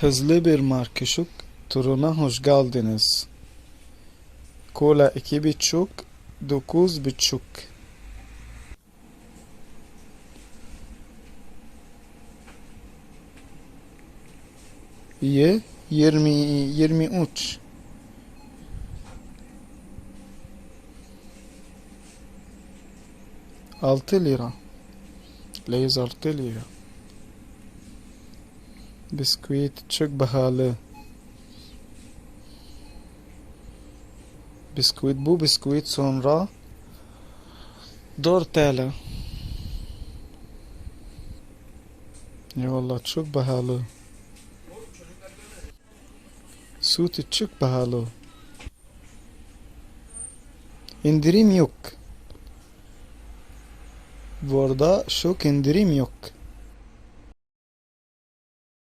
Hızlı bir markışuk turuna hoş geldiniz. Kola iki buçuk, dokuz buçuk. Ye, yirmi, yirmi üç. Altı lira. Leyiz altı lira. Bisküvit çok pahalı. Bisküvit bu bisküvit sonra 4 TL. Ya Allah çok pahalı. Süt çok pahalı. İndirim yok. Bu arada çok indirim yok.